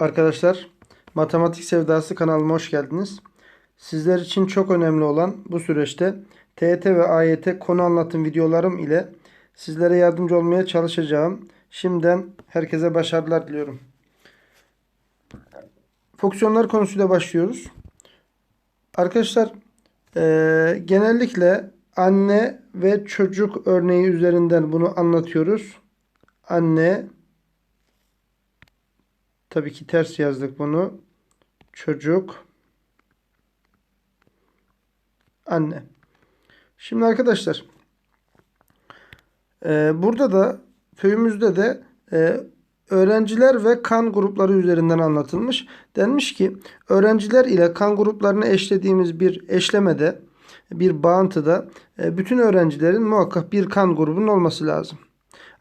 Arkadaşlar, Matematik Sevdası kanalıma hoş geldiniz. Sizler için çok önemli olan bu süreçte TYT ve AYT konu anlatım videolarım ile sizlere yardımcı olmaya çalışacağım. Şimdiden herkese başarılar diliyorum. Fonksiyonlar konusuyla başlıyoruz. Arkadaşlar, eee, genellikle anne ve çocuk örneği üzerinden bunu anlatıyoruz. Anne Tabii ki ters yazdık bunu. Çocuk. Anne. Şimdi arkadaşlar. e, burada da köyümüzde de e, öğrenciler ve kan grupları üzerinden anlatılmış. Denmiş ki öğrenciler ile kan gruplarını eşlediğimiz bir eşlemede bir bağıntıda e, bütün öğrencilerin muhakkak bir kan grubunun olması lazım.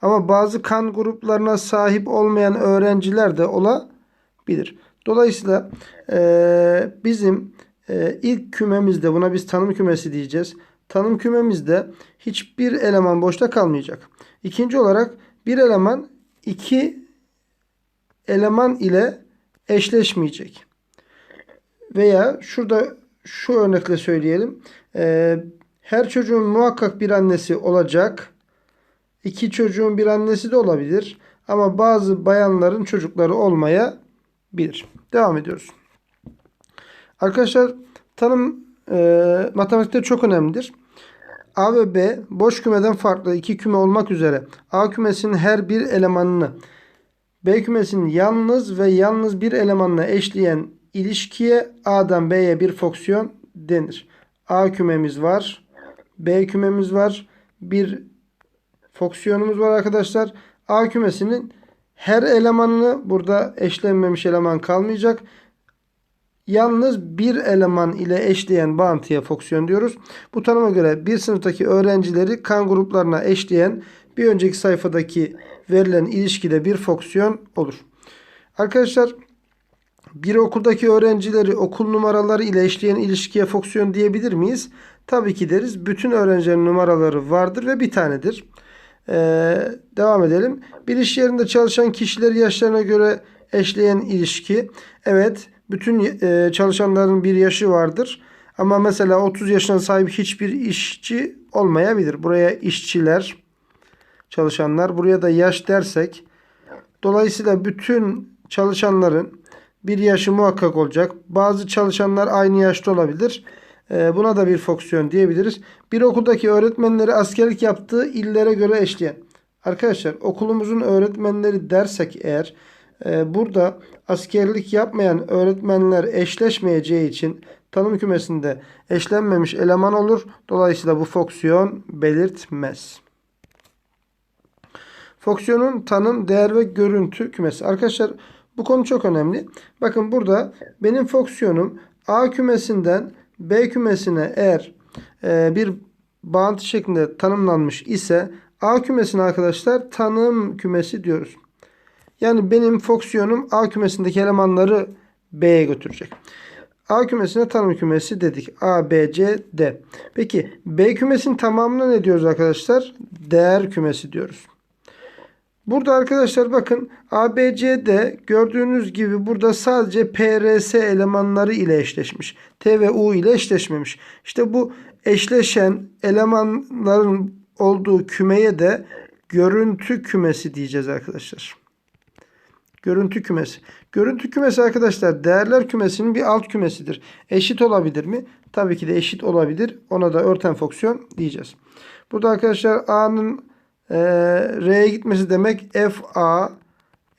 Ama bazı kan gruplarına sahip olmayan öğrenciler de olabilir. Dolayısıyla e, bizim e, ilk kümemizde buna biz tanım kümesi diyeceğiz. Tanım kümemizde hiçbir eleman boşta kalmayacak. İkinci olarak bir eleman iki eleman ile eşleşmeyecek. Veya şurada şu örnekle söyleyelim. E, her çocuğun muhakkak bir annesi olacak. İki çocuğun bir annesi de olabilir. Ama bazı bayanların çocukları olmayabilir. Devam ediyoruz. Arkadaşlar tanım e, matematikte çok önemlidir. A ve B boş kümeden farklı iki küme olmak üzere A kümesinin her bir elemanını B kümesinin yalnız ve yalnız bir elemanla eşleyen ilişkiye A'dan B'ye bir fonksiyon denir. A kümemiz var. B kümemiz var. Bir fonksiyonumuz var arkadaşlar. A kümesinin her elemanını burada eşlenmemiş eleman kalmayacak. Yalnız bir eleman ile eşleyen bağıntıya fonksiyon diyoruz. Bu tanıma göre bir sınıftaki öğrencileri kan gruplarına eşleyen bir önceki sayfadaki verilen ilişkide bir fonksiyon olur. Arkadaşlar bir okuldaki öğrencileri okul numaraları ile eşleyen ilişkiye fonksiyon diyebilir miyiz? Tabii ki deriz. Bütün öğrencilerin numaraları vardır ve bir tanedir. Ee, devam edelim. Bir iş yerinde çalışan kişileri yaşlarına göre eşleyen ilişki. Evet, bütün e, çalışanların bir yaşı vardır. Ama mesela 30 yaşına sahip hiçbir işçi olmayabilir. Buraya işçiler, çalışanlar. Buraya da yaş dersek. Dolayısıyla bütün çalışanların bir yaşı muhakkak olacak. Bazı çalışanlar aynı yaşta olabilir. Ee, buna da bir fonksiyon diyebiliriz. Bir okuldaki öğretmenleri askerlik yaptığı illere göre eşleyen. Arkadaşlar okulumuzun öğretmenleri dersek eğer e, burada askerlik yapmayan öğretmenler eşleşmeyeceği için tanım kümesinde eşlenmemiş eleman olur. Dolayısıyla bu fonksiyon belirtmez. Fonksiyonun tanım, değer ve görüntü kümesi. Arkadaşlar bu konu çok önemli. Bakın burada benim fonksiyonum A kümesinden B kümesine eğer e, bir bağıntı şeklinde tanımlanmış ise A kümesine arkadaşlar tanım kümesi diyoruz. Yani benim fonksiyonum A kümesindeki elemanları B'ye götürecek. A kümesine tanım kümesi dedik. A, B, C, D. Peki B kümesinin tamamına ne diyoruz arkadaşlar? Değer kümesi diyoruz. Burada arkadaşlar bakın ABCD gördüğünüz gibi burada sadece PRS elemanları ile eşleşmiş. T ve U ile eşleşmemiş. İşte bu eşleşen elemanların olduğu kümeye de görüntü kümesi diyeceğiz arkadaşlar. Görüntü kümesi. Görüntü kümesi arkadaşlar değerler kümesinin bir alt kümesidir. Eşit olabilir mi? Tabii ki de eşit olabilir. Ona da örten fonksiyon diyeceğiz. Burada arkadaşlar A'nın e, R'ye gitmesi demek FA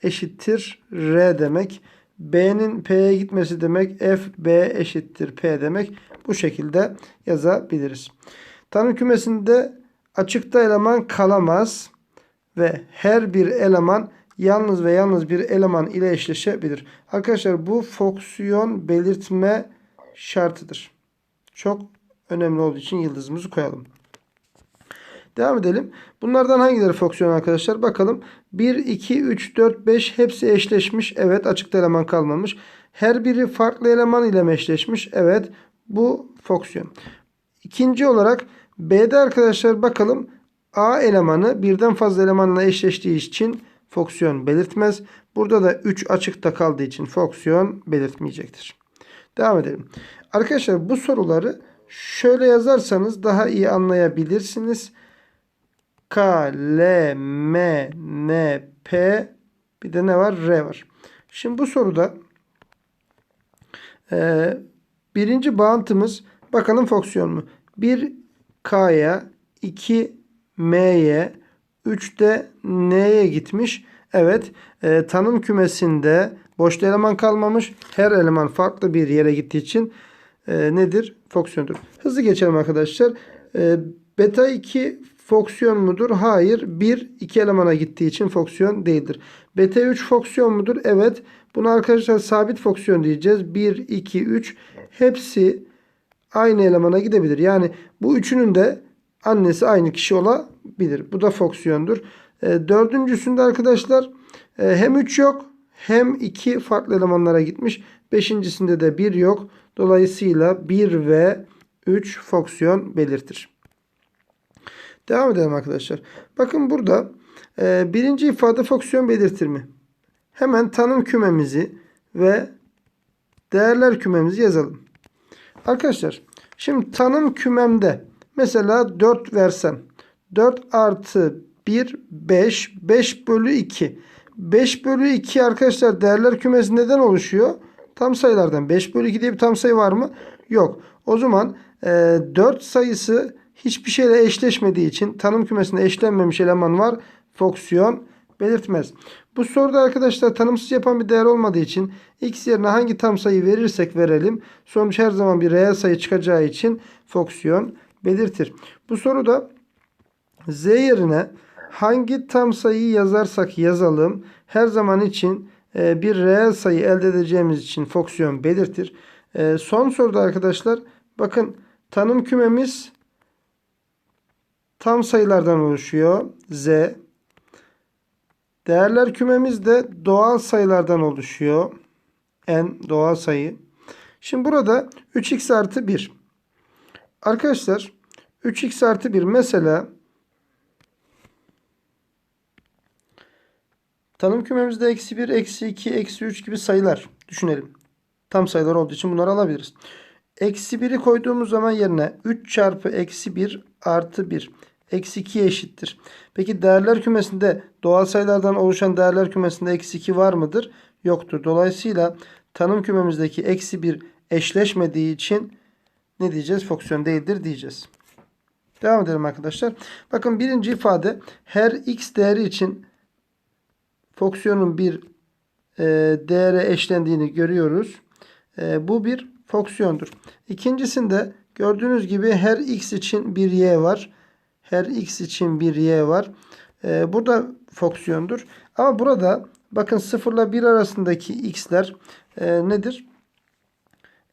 eşittir R demek. B'nin P'ye gitmesi demek FB eşittir P demek. Bu şekilde yazabiliriz. Tanım kümesinde açıkta eleman kalamaz ve her bir eleman yalnız ve yalnız bir eleman ile eşleşebilir. Arkadaşlar bu fonksiyon belirtme şartıdır. Çok önemli olduğu için yıldızımızı koyalım. Devam edelim. Bunlardan hangileri fonksiyon arkadaşlar? Bakalım. 1, 2, 3, 4, 5 hepsi eşleşmiş. Evet açıkta eleman kalmamış. Her biri farklı eleman ile eşleşmiş? Evet bu fonksiyon. İkinci olarak B'de arkadaşlar bakalım A elemanı birden fazla elemanla eşleştiği için fonksiyon belirtmez. Burada da 3 açıkta kaldığı için fonksiyon belirtmeyecektir. Devam edelim. Arkadaşlar bu soruları şöyle yazarsanız daha iyi anlayabilirsiniz. K, L, M, N, P bir de ne var? R var. Şimdi bu soruda e, birinci bağıntımız bakalım fonksiyon mu? 1 K'ya 2 M'ye 3 de N'ye gitmiş. Evet e, tanım kümesinde boş eleman kalmamış. Her eleman farklı bir yere gittiği için e, nedir? Fonksiyondur. Hızlı geçelim arkadaşlar. E, beta 2 fonksiyon mudur? Hayır. 1 2 elemana gittiği için fonksiyon değildir. Beta 3 fonksiyon mudur? Evet. Bunu arkadaşlar sabit fonksiyon diyeceğiz. 1 2 3 hepsi aynı elemana gidebilir. Yani bu üçünün de annesi aynı kişi olabilir. Bu da fonksiyondur. E, dördüncüsünde arkadaşlar e, hem 3 yok hem 2 farklı elemanlara gitmiş. Beşincisinde de 1 yok. Dolayısıyla 1 ve 3 fonksiyon belirtir. Devam edelim arkadaşlar. Bakın burada e, birinci ifade fonksiyon belirtir mi? Hemen tanım kümemizi ve değerler kümemizi yazalım. Arkadaşlar şimdi tanım kümemde mesela 4 versem 4 artı 1 5 5 bölü 2 5 bölü 2 arkadaşlar değerler kümesi neden oluşuyor? Tam sayılardan 5 bölü 2 diye bir tam sayı var mı? Yok. O zaman e, 4 sayısı hiçbir şeyle eşleşmediği için tanım kümesinde eşlenmemiş eleman var. Fonksiyon belirtmez. Bu soruda arkadaşlar tanımsız yapan bir değer olmadığı için x yerine hangi tam sayı verirsek verelim sonuç her zaman bir reel sayı çıkacağı için fonksiyon belirtir. Bu soruda z yerine hangi tam sayıyı yazarsak yazalım her zaman için e, bir reel sayı elde edeceğimiz için fonksiyon belirtir. E, son soruda arkadaşlar bakın tanım kümemiz tam sayılardan oluşuyor. Z. Değerler kümemiz de doğal sayılardan oluşuyor. N doğal sayı. Şimdi burada 3x artı 1. Arkadaşlar 3x artı 1 mesela tanım kümemizde eksi 1, eksi 2, eksi 3 gibi sayılar düşünelim. Tam sayılar olduğu için bunları alabiliriz. Eksi 1'i koyduğumuz zaman yerine 3 çarpı eksi 1 artı 1 eksi 2 eşittir. Peki değerler kümesinde doğal sayılardan oluşan değerler kümesinde eksi 2 var mıdır? Yoktur. Dolayısıyla tanım kümemizdeki eksi 1 eşleşmediği için ne diyeceğiz? Fonksiyon değildir diyeceğiz. Devam edelim arkadaşlar. Bakın birinci ifade her x değeri için fonksiyonun bir e, değere eşlendiğini görüyoruz. E, bu bir fonksiyondur. İkincisinde gördüğünüz gibi her x için bir y var. Her x için bir y var. Ee, burada fonksiyondur. Ama burada bakın 0 ile 1 arasındaki x'ler e, nedir?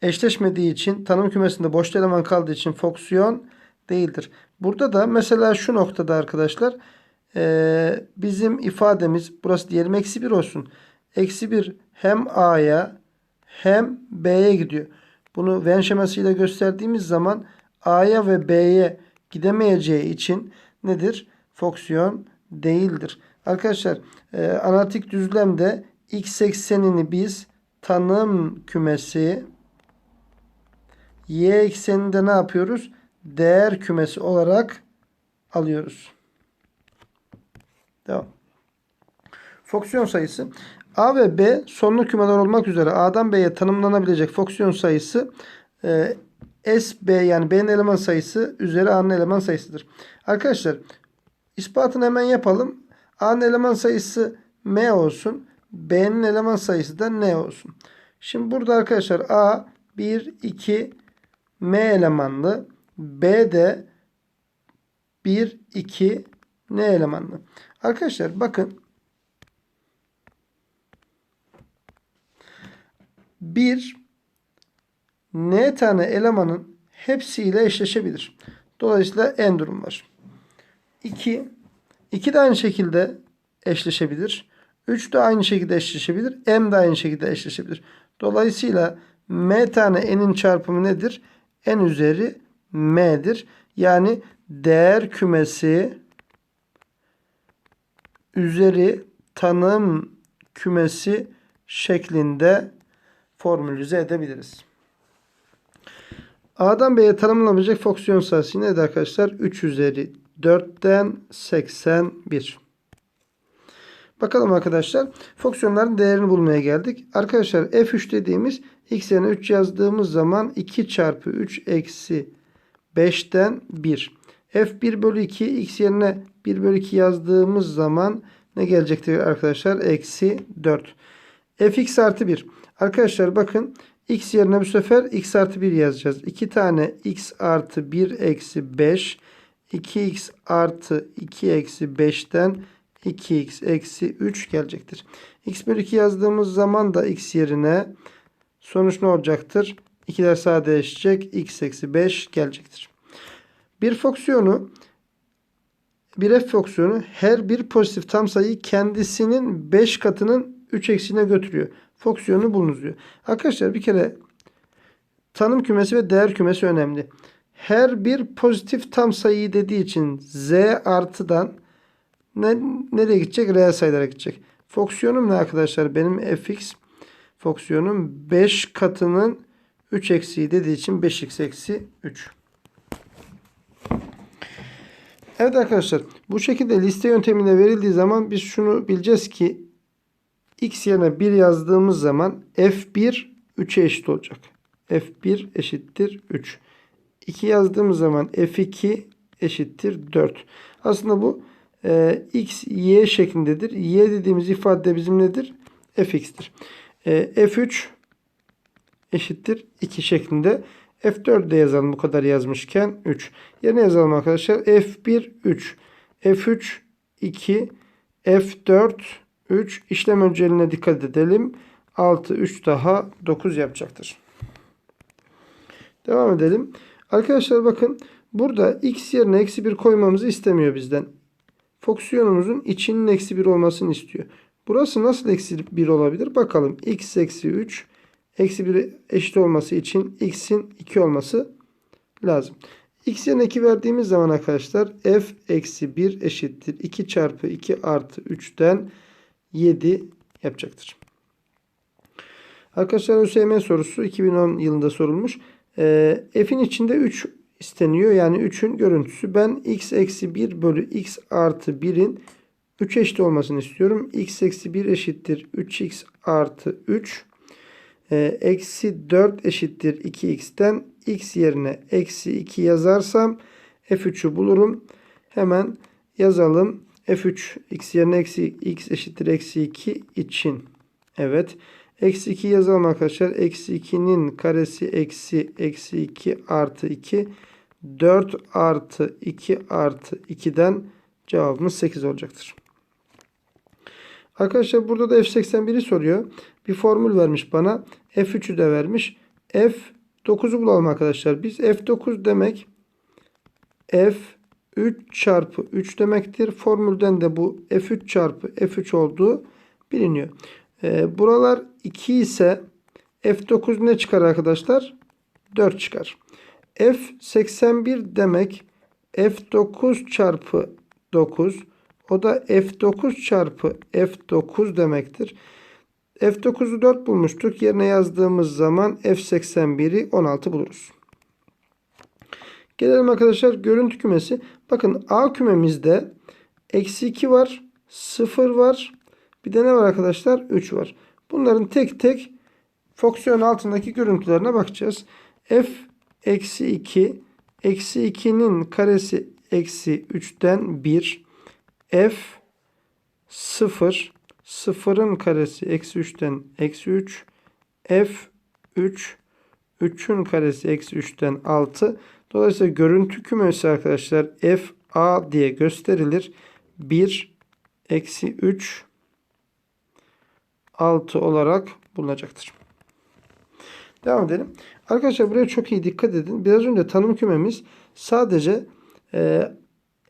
Eşleşmediği için tanım kümesinde boş eleman kaldığı için fonksiyon değildir. Burada da mesela şu noktada arkadaşlar e, bizim ifademiz burası diyelim eksi 1 olsun. Eksi 1 hem a'ya hem b'ye gidiyor. Bunu Venn şemasıyla gösterdiğimiz zaman a'ya ve b'ye gidemeyeceği için nedir? Fonksiyon değildir. Arkadaşlar e, analitik düzlemde x eksenini biz tanım kümesi y ekseninde ne yapıyoruz? Değer kümesi olarak alıyoruz. Devam. Fonksiyon sayısı a ve b sonlu kümeler olmak üzere a'dan b'ye tanımlanabilecek fonksiyon sayısı e, SB yani B'nin eleman sayısı üzeri A'nın eleman sayısıdır. Arkadaşlar ispatını hemen yapalım. A'nın eleman sayısı M olsun. B'nin eleman sayısı da N olsun. Şimdi burada arkadaşlar A 1, 2 M elemanlı. B de 1, 2 N elemanlı. Arkadaşlar bakın. 1 n tane elemanın hepsiyle eşleşebilir. Dolayısıyla n durum var. 2 2 de aynı şekilde eşleşebilir. 3 de aynı şekilde eşleşebilir. M de aynı şekilde eşleşebilir. Dolayısıyla m tane n'in çarpımı nedir? n üzeri m'dir. Yani değer kümesi üzeri tanım kümesi şeklinde formülize edebiliriz. A'dan B'ye tanımlanabilecek fonksiyon sayısı neydi arkadaşlar? 3 üzeri 4'ten 81. Bakalım arkadaşlar. Fonksiyonların değerini bulmaya geldik. Arkadaşlar f3 dediğimiz x yerine 3 yazdığımız zaman 2 çarpı 3 eksi 5'ten 1. f1 bölü 2 x yerine 1 bölü 2 yazdığımız zaman ne gelecektir arkadaşlar? Eksi 4. fx artı 1. Arkadaşlar bakın x yerine bu sefer x artı 1 yazacağız. 2 tane x artı 1 eksi 5. 2x artı 2 eksi 5'ten 2x eksi 3 gelecektir. x bölü 2 yazdığımız zaman da x yerine sonuç ne olacaktır? 2'ler sadeleşecek. x eksi 5 gelecektir. Bir fonksiyonu bir f fonksiyonu her bir pozitif tam sayıyı kendisinin 5 katının 3 eksiğine götürüyor. Fonksiyonu bulunuz diyor. Arkadaşlar bir kere tanım kümesi ve değer kümesi önemli. Her bir pozitif tam sayı dediği için z artıdan ne, nereye gidecek? Reel sayılara gidecek. Fonksiyonum ne arkadaşlar? Benim fx fonksiyonum 5 katının 3 eksiği dediği için 5x eksi 3. Evet arkadaşlar bu şekilde liste yöntemine verildiği zaman biz şunu bileceğiz ki x yerine 1 yazdığımız zaman f1 3'e eşit olacak. f1 eşittir 3. 2 yazdığımız zaman f2 eşittir 4. Aslında bu e, x, y şeklindedir. Y dediğimiz ifade bizim nedir? fx'tir. E, f3 eşittir 2 şeklinde. F4 de yazalım bu kadar yazmışken 3. Yerine yazalım arkadaşlar. F1 3. F3 2. F4 3. İşlem önceline dikkat edelim. 6 3 daha 9 yapacaktır. Devam edelim. Arkadaşlar bakın burada x yerine eksi 1 koymamızı istemiyor bizden. Fonksiyonumuzun içinin eksi 1 olmasını istiyor. Burası nasıl eksi 1 olabilir? Bakalım. x eksi 3 eksi 1 eşit olması için x'in 2 olması lazım. x yerine 2 verdiğimiz zaman arkadaşlar f eksi 1 eşittir. 2 çarpı 2 artı 3'ten 7 yapacaktır. Arkadaşlar ÖSYM sorusu 2010 yılında sorulmuş. E, f'in içinde 3 isteniyor. Yani 3'ün görüntüsü. Ben x eksi 1 bölü x artı 1'in 3 eşit olmasını istiyorum. x eksi 1 eşittir 3x artı 3. E, eksi 4 eşittir 2x'ten x yerine eksi 2 yazarsam f3'ü bulurum. Hemen yazalım. F3 x yerine eksi x eşittir eksi 2 için. Evet. Eksi 2 yazalım arkadaşlar. Eksi 2'nin karesi eksi eksi 2 artı 2. 4 artı 2 artı 2'den cevabımız 8 olacaktır. Arkadaşlar burada da F81'i soruyor. Bir formül vermiş bana. F3'ü de vermiş. F9'u bulalım arkadaşlar. Biz F9 demek F3 çarpı 3 demektir. Formülden de bu F3 çarpı F3 olduğu biliniyor. E, buralar 2 ise F9 ne çıkar arkadaşlar? 4 çıkar. F81 demek F9 çarpı 9 o da F9 çarpı F9 demektir. F9'u 4 bulmuştuk. Yerine yazdığımız zaman F81'i 16 buluruz. Gelelim arkadaşlar görüntü kümesi. Bakın A kümemizde eksi 2 var. 0 var. Bir de ne var arkadaşlar? 3 var. Bunların tek tek fonksiyon altındaki görüntülerine bakacağız. F eksi 2 eksi 2'nin karesi eksi 3'ten 1 f 0 sıfırın karesi eksi 3'ten eksi 3 f 3 3'ün karesi eksi 3'ten 6 dolayısıyla görüntü kümesi arkadaşlar f a diye gösterilir 1 eksi 3 6 olarak bulunacaktır. Devam edelim. Arkadaşlar buraya çok iyi dikkat edin. Biraz önce tanım kümemiz sadece e,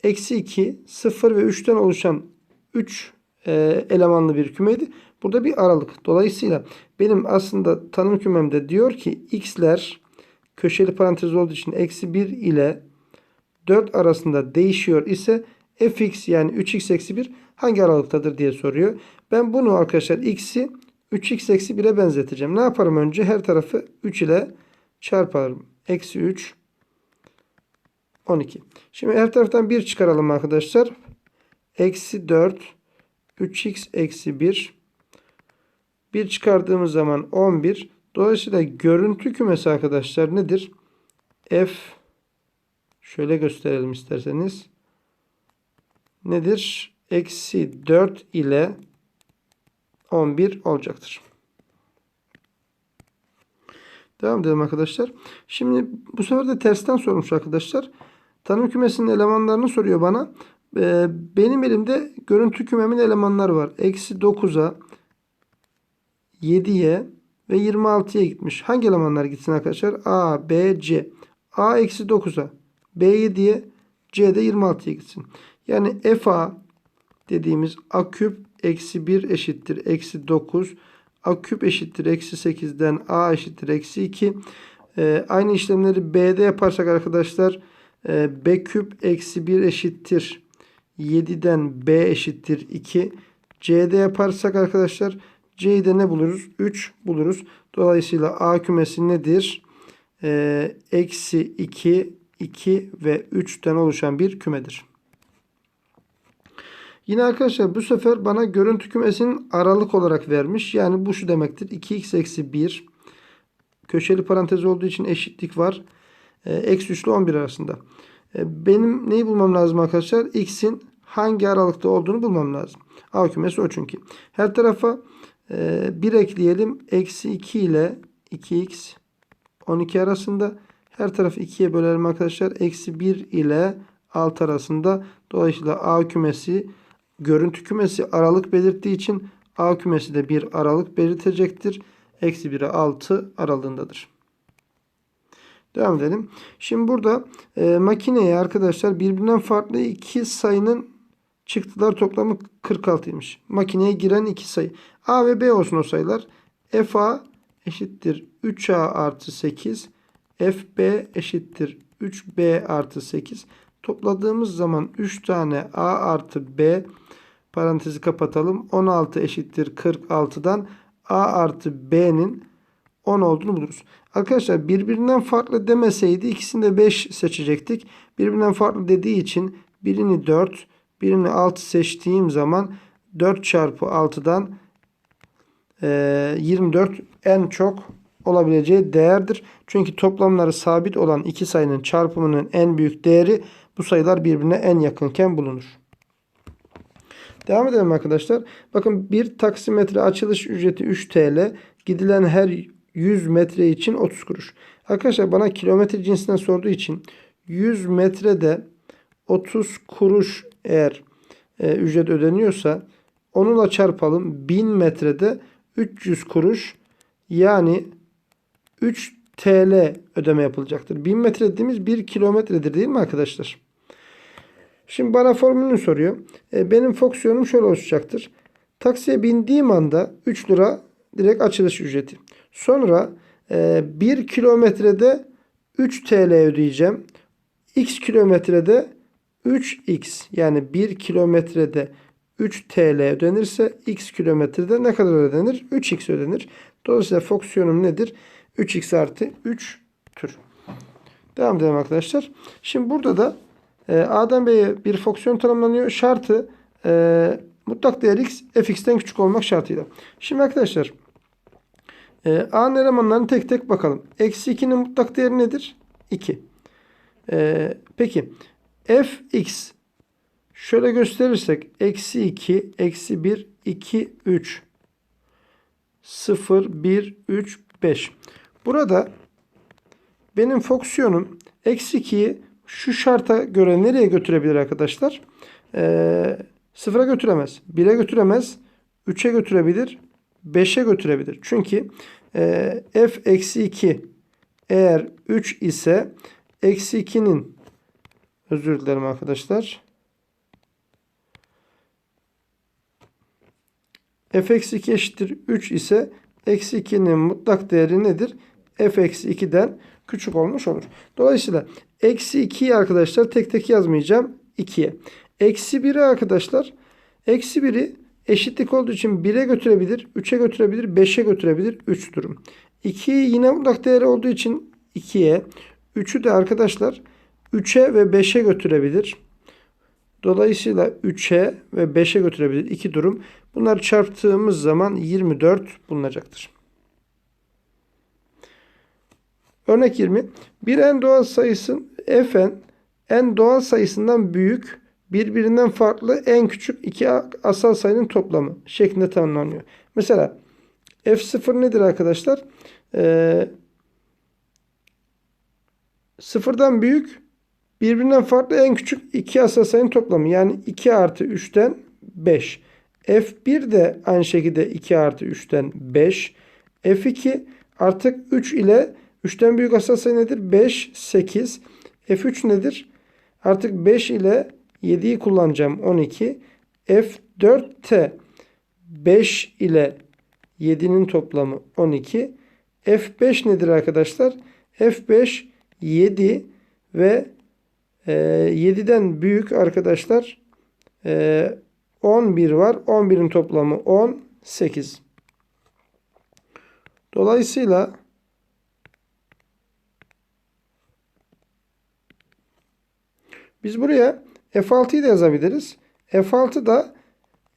eksi 2, 0 ve 3'ten oluşan 3 e, elemanlı bir kümeydi. Burada bir aralık. Dolayısıyla benim aslında tanım kümemde diyor ki x'ler köşeli parantez olduğu için eksi 1 ile 4 arasında değişiyor ise fx yani 3x eksi 1 hangi aralıktadır diye soruyor. Ben bunu arkadaşlar x'i 3x eksi 1'e benzeteceğim. Ne yaparım önce? Her tarafı 3 ile çarparım. Eksi 3 12. Şimdi her taraftan 1 çıkaralım arkadaşlar. Eksi 4 3x eksi 1 1 çıkardığımız zaman 11. Dolayısıyla görüntü kümesi arkadaşlar nedir? F şöyle gösterelim isterseniz. Nedir? Eksi 4 ile 11 olacaktır. Devam edelim arkadaşlar. Şimdi bu sefer de tersten sormuş arkadaşlar. Tanım kümesinin elemanlarını soruyor bana. Ee, benim elimde görüntü kümemin elemanları var. Eksi 9'a 7'ye ve 26'ya gitmiş. Hangi elemanlar gitsin arkadaşlar? A, B, C. A eksi 9'a, B 7'ye, C de 26'ya gitsin. Yani FA dediğimiz A küp eksi 1 eşittir eksi 9. A küp eşittir eksi 8'den A eşittir eksi 2. Ee, aynı işlemleri B'de yaparsak arkadaşlar e, B küp eksi 1 eşittir 7'den B eşittir 2. C'de yaparsak arkadaşlar C'yi de ne buluruz? 3 buluruz. Dolayısıyla A kümesi nedir? Ee, eksi 2, 2 ve 3'ten oluşan bir kümedir. Yine arkadaşlar bu sefer bana görüntü kümesinin aralık olarak vermiş. Yani bu şu demektir. 2x eksi 1 köşeli parantez olduğu için eşitlik var. Ee, eksi 3 ile 11 arasında. Ee, benim neyi bulmam lazım arkadaşlar? x'in hangi aralıkta olduğunu bulmam lazım. A kümesi o çünkü. Her tarafa 1 ekleyelim. Eksi 2 ile 2x 12 arasında. Her tarafı 2'ye bölelim arkadaşlar. Eksi 1 ile 6 arasında. Dolayısıyla A kümesi görüntü kümesi aralık belirttiği için A kümesi de bir aralık belirtecektir. Eksi 1'e 6 aralığındadır. Devam edelim. Şimdi burada e, makineye arkadaşlar birbirinden farklı iki sayının çıktılar toplamı 46'ymış. Makineye giren iki sayı. A ve B olsun o sayılar. FA eşittir 3A artı 8. FB eşittir 3B artı 8. Topladığımız zaman 3 tane A artı B parantezi kapatalım. 16 eşittir 46'dan A artı B'nin 10 olduğunu buluruz. Arkadaşlar birbirinden farklı demeseydi ikisini de 5 seçecektik. Birbirinden farklı dediği için birini 4 birini 6 seçtiğim zaman 4 çarpı 6'dan 24 en çok olabileceği değerdir. Çünkü toplamları sabit olan iki sayının çarpımının en büyük değeri bu sayılar birbirine en yakınken bulunur. Devam edelim arkadaşlar. Bakın bir taksimetre açılış ücreti 3 TL. Gidilen her 100 metre için 30 kuruş. Arkadaşlar bana kilometre cinsinden sorduğu için 100 metrede 30 kuruş eğer e, ücret ödeniyorsa onunla çarpalım. 1000 metrede 300 kuruş yani 3 TL ödeme yapılacaktır. 1000 metre dediğimiz 1 kilometredir değil mi arkadaşlar? Şimdi bana formülünü soruyor. E, benim fonksiyonum şöyle oluşacaktır. Taksiye bindiğim anda 3 lira direkt açılış ücreti. Sonra e, 1 kilometrede 3 TL ödeyeceğim. X kilometrede 3x yani 1 kilometrede 3 TL ödenirse x kilometrede ne kadar ödenir? 3x ödenir. Dolayısıyla fonksiyonum nedir? 3x artı 3 tür. Devam edelim arkadaşlar. Şimdi burada da e, A'dan B'ye bir fonksiyon tanımlanıyor. Şartı e, mutlak değer x fx'ten küçük olmak şartıyla. Şimdi arkadaşlar e, A'nın elemanlarını tek tek bakalım. Eksi 2'nin mutlak değeri nedir? 2. E, peki fx şöyle gösterirsek eksi 2, eksi 1, 2, 3 0, 1, 3, 5. Burada benim fonksiyonum eksi 2'yi şu şarta göre nereye götürebilir arkadaşlar? Ee, sıfıra götüremez. 1'e götüremez. 3'e götürebilir. 5'e götürebilir. Çünkü e, f eksi 2 eğer 3 ise eksi 2'nin özür dilerim arkadaşlar. f eksi 2 eşittir 3 ise eksi 2'nin mutlak değeri nedir? f eksi 2'den küçük olmuş olur. Dolayısıyla eksi 2'yi arkadaşlar tek tek yazmayacağım. 2'ye. Eksi 1'i arkadaşlar Eksi 1'i eşitlik olduğu için 1'e götürebilir, 3'e götürebilir, 5'e götürebilir. 3 durum. 2'yi yine mutlak değeri olduğu için 2'ye. 3'ü de arkadaşlar 3'e ve 5'e götürebilir. Dolayısıyla 3'e ve 5'e götürebilir. 2 durum. Bunları çarptığımız zaman 24 bulunacaktır. Örnek 20. Bir en doğal sayısı fn en doğal sayısından büyük birbirinden farklı en küçük iki asal sayının toplamı şeklinde tanımlanıyor. Mesela f0 nedir arkadaşlar? Ee, sıfırdan büyük birbirinden farklı en küçük iki asal sayının toplamı. Yani 2 artı 3'ten 5. F1 de aynı şekilde 2 artı 3'ten 5. F2 artık 3 ile 3'ten büyük asal sayı nedir? 5, 8. F3 nedir? Artık 5 ile 7'yi kullanacağım 12. F4'te 5 ile 7'nin toplamı 12. F5 nedir arkadaşlar? F5 7 ve e, 7'den büyük arkadaşlar e, 11 var. 11'in toplamı 18. Dolayısıyla biz buraya F6'yı da yazabiliriz. F6 da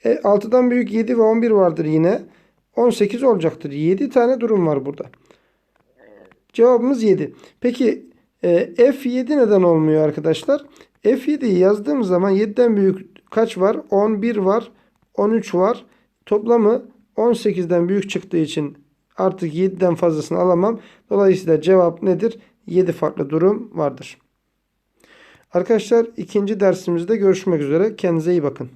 6'dan büyük 7 ve 11 vardır yine. 18 olacaktır. 7 tane durum var burada. Cevabımız 7. Peki e, F7 neden olmuyor arkadaşlar? F7'yi yazdığım zaman 7'den büyük kaç var? 11 var. 13 var. Toplamı 18'den büyük çıktığı için artık 7'den fazlasını alamam. Dolayısıyla cevap nedir? 7 farklı durum vardır. Arkadaşlar ikinci dersimizde görüşmek üzere. Kendinize iyi bakın.